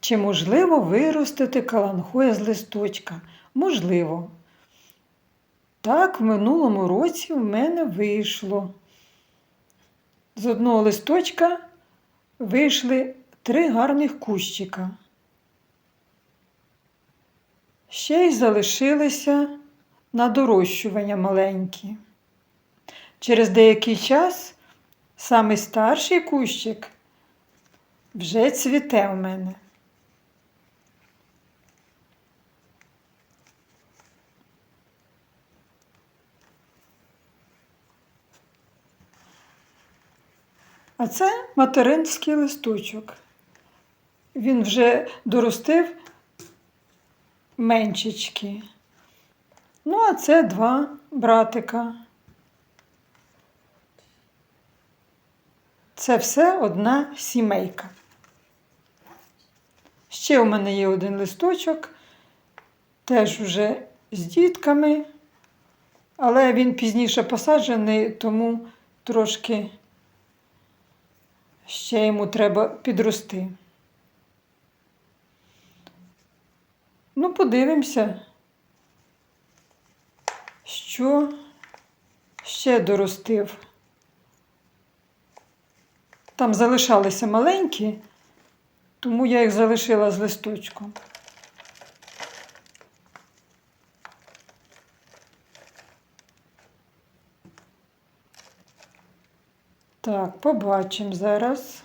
Чи можливо виростити каланхоя з листочка? Можливо. Так, в минулому році в мене вийшло. З одного листочка вийшли три гарних кущика. Ще й залишилися на дорощування маленькі. Через деякий час самий старший кущик вже цвіте в мене. А це материнський листочок. Він вже доростив меншечки. Ну, а це два братика. Це все одна сімейка. Ще у мене є один листочок, теж уже з дітками, але він пізніше посаджений, тому трошки ще йому треба підрости. Ну, подивимося, що ще доростив. Там залишалися маленькі, тому я їх залишила з листочком. Так, побачимо зараз.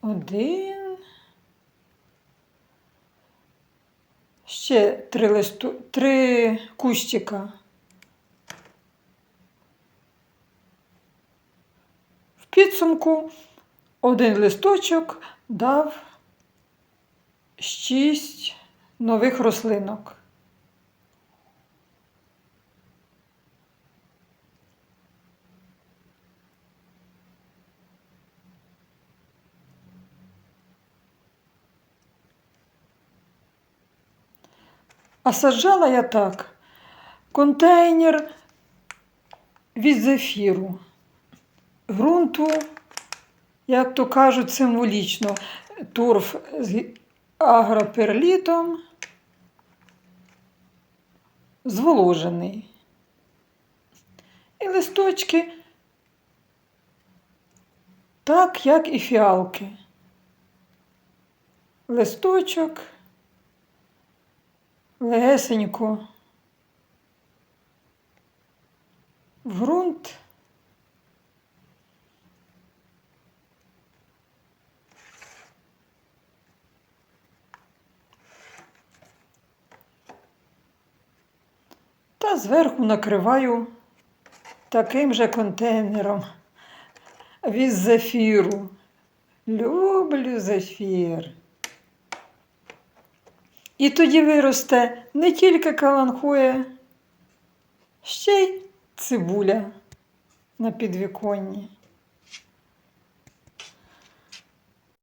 Один. Ще три листу, три кущика. В підсумку один листочок дав шість нових рослинок. А саджала я так. Контейнер від зефіру. Грунту, як то кажуть, символічно, торф з агроперлітом зволожений. І листочки, так, як і фіалки. Листочок легесенько в ґрунт. Та зверху накриваю таким же контейнером від зефіру. Люблю зефір. І тоді виросте не тільки каланхоя, ще й цибуля на підвіконні.